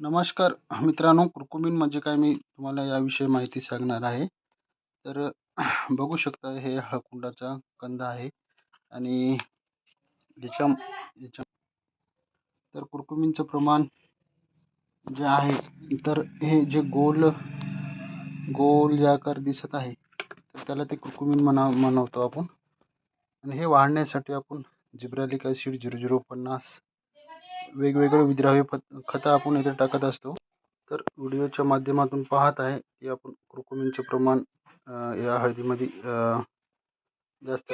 नमस्कार. मित्रांनो कुरकुमीन म्हणजे काय मी तुम्हाला याविषयी माहिती सांगणार आहे. तर बघू शकता हे हळकुंडाचा कंद आहे आणि याच्या याच्या तर कुरकुमीनचं प्रमाण जे आहे तर हे जे गोल गोल जे आकार दिसत आहे तर त्याला ते कुरकुमीन म्हणा म्हणवतो आपण. आणि हे वाढण्यासाठी आपण जिब्रॅलिक ॲसिड झिरो झिरो पन्नास वेगवेगळे विद्राव्य प खतं आपण इथे टाकत असतो. तर व्हिडिओच्या माध्यमातून पाहत आहे की आपण कुरकुमींचं प्रमाण या हळदीमध्ये जास्त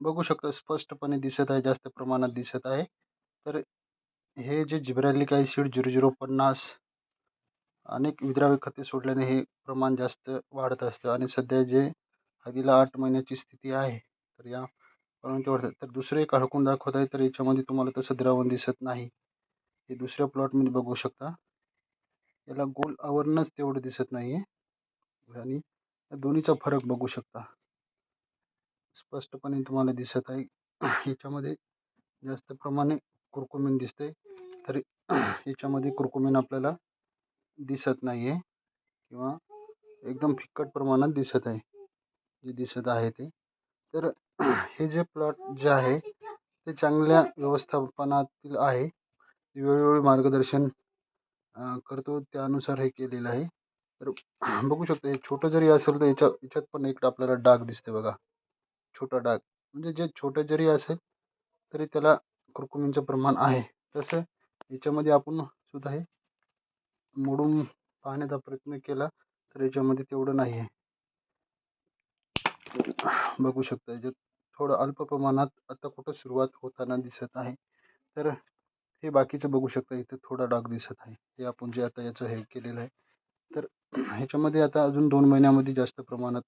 बघू शकता स्पष्टपणे दिसत आहे जास्त प्रमाणात दिसत आहे. तर हे जे जिब्रॅलिक ॲसिड झिरो झिरो पन्नास अनेक विद्राव्य खते सोडल्याने हे प्रमाण जास्त वाढत असतं. आणि सध्या जे हळदीला आठ महिन्याची स्थिती आहे तर या परंतु तेवढं तर दुसरं एक हळकून दाखवत आहे तर याच्यामध्ये तुम्हाला तसं द्रावण दिसत नाही. हे दुसऱ्या प्लॉटमध्ये बघू शकता. याला गोल आवरणच तेवढं दिसत नाही आहे आणि दोन्हीचा फरक बघू शकता. स्पष्टपणे तुम्हाला दिसत आहे. याच्यामध्ये जास्त प्रमाणे कुरकुमीन दिसते तर याच्यामध्ये कुरकुमीन आपल्याला दिसत नाही आहे किंवा एकदम फिक्कट प्रमाणात दिसत आहे. जे दिसत आहे ते. तर हे जे प्लॉट जे आहे ते चांगल्या व्यवस्थापनातील आहे. वेळोवेळी मार्गदर्शन करतो. त्यानुसार हे केलेलं आहे. तर बघू शकतो हे छोटं जरी असेल तर याच्या याच्यात पण एक आपल्याला डाग दिसते बघा. छोटा डाग. म्हणजे जे छोटं जरी असेल तरी त्याला कुरकुमींचं प्रमाण आहे. तसं याच्यामध्ये आपण सुद्धा हे मोडून पाहण्याचा प्रयत्न केला तर याच्यामध्ये तेवढं नाही आहे बघू शकता याच्यात. थोडं अल्प प्रमाणात आता कुठं सुरुवात होताना दिसत आहे. तर हे बाकीचं बघू शकता इथे थोडा डाग दिसत आहे. हे आपण जे आता याचं हे केलेलं आहे. तर ह्याच्यामध्ये आता अजून दोन महिन्यामध्ये जास्त प्रमाणात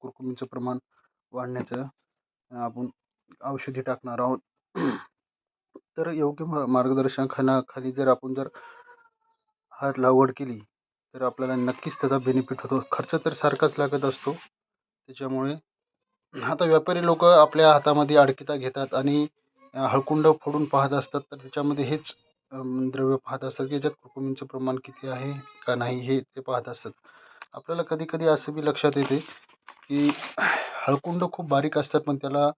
कुरकुमीचं प्रमाण वाढण्याचं आपण औषधी टाकणार आहोत. तर योग्य मार मार्गदर्शनाखाली जर आपण जर हात लागवड केली तर आपल्याला नक्कीच त्याचा बेनिफिट होतो. खर्च तर सारखाच लागत असतो. त्याच्यामुळे आता व्यापारी लोक आपल्या हातामध्ये अडकिता घेतात आणि हळकुंड फोडून पाहत असतात. तर त्याच्यामध्ये हेच द्रव्य पाहत असतात की याच्यात कुरकुमींचं प्रमाण किती आहे का नाही हे ते पाहत असतात. आपल्याला कधी कधी असं बी लक्षात येते की हळकुंड खूप बारीक असतात पण त्याला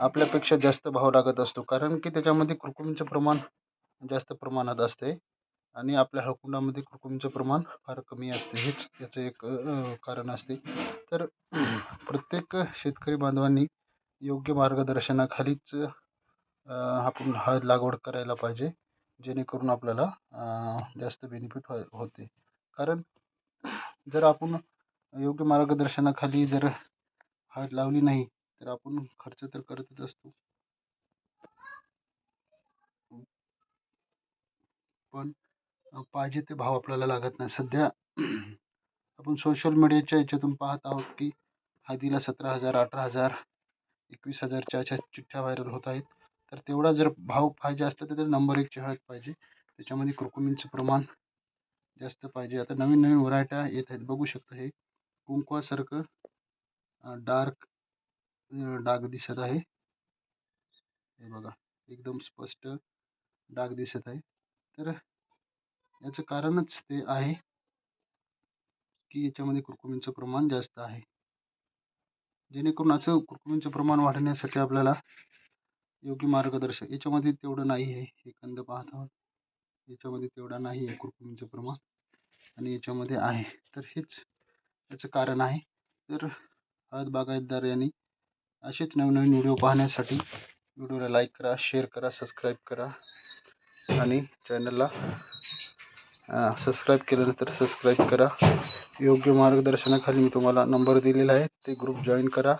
आपल्यापेक्षा जास्त भाव लागत असतो. कारण की त्याच्यामध्ये कुरकुमींचं प्रमाण जास्त प्रमाणात असते. आणि आपल्या हळकुंडामध्ये कुरकुमीचं प्रमाण फार कमी असते. हेच याचं एक कारण असते. तर प्रत्येक शेतकरी बांधवांनी योग्य मार्गदर्शनाखालीच आपण हळद लागवड करायला पाहिजे जेणेकरून आपल्याला जास्त बेनिफिट हो होते. कारण जर आपण योग्य मार्गदर्शनाखाली जर हळद लावली नाही तर आपण खर्च तर करतच असतो. पण पाहिजे ते भाव आपल्याला लागत नाही. सध्या आपण सोशल मीडियाच्या याच्यातून पाहत आहोत की हळदीला सतरा हजार अठरा हजार एकवीस हजारच्या अशा चिठ्ठ्या व्हायरल होत आहेत. तर तेवढा जर भाव पाहिजे असला तर नंबर एकची हळद पाहिजे. त्याच्यामध्ये कुरकुमींचं प्रमाण जास्त पाहिजे. आता नवीन नवीन व्हरायट्या येत आहेत. बघू शकता हे. कुंकवासारखं डार्क डाग दिसत आहे. हे बघा. एकदम स्पष्ट डाग दिसत आहे. तर याचं कारणच ते आहे की याच्यामध्ये कुरकुमींचं प्रमाण जास्त आहे. जेणेकरून असं कुरकुमींचं प्रमाण वाढवण्यासाठी आपल्याला योग्य मार्गदर्शन याच्यामध्ये तेवढं नाही आहे हे कंद पाहत आहोत. याच्यामध्ये तेवढा नाही आहे कुरकुमींचं प्रमाण आणि याच्यामध्ये आहे. तर हेच याचं कारण आहे. तर हळद बागायतदार यांनी असेच नवनवीन व्हिडिओ पाहण्यासाठी व्हिडिओला लाईक करा शेअर करा सबस्क्राईब करा आणि चॅनलला सबस्क्राईब केल्यानंतर सबस्क्राईब करा. योग्य मार्गदर्शनाखाली मी तुम्हाला नंबर दिलेला आहे ते ग्रुप जॉईन करा.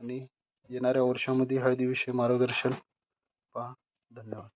आणि येणाऱ्या वर्षामध्ये हळदीविषयी मार्गदर्शन पहा. धन्यवाद.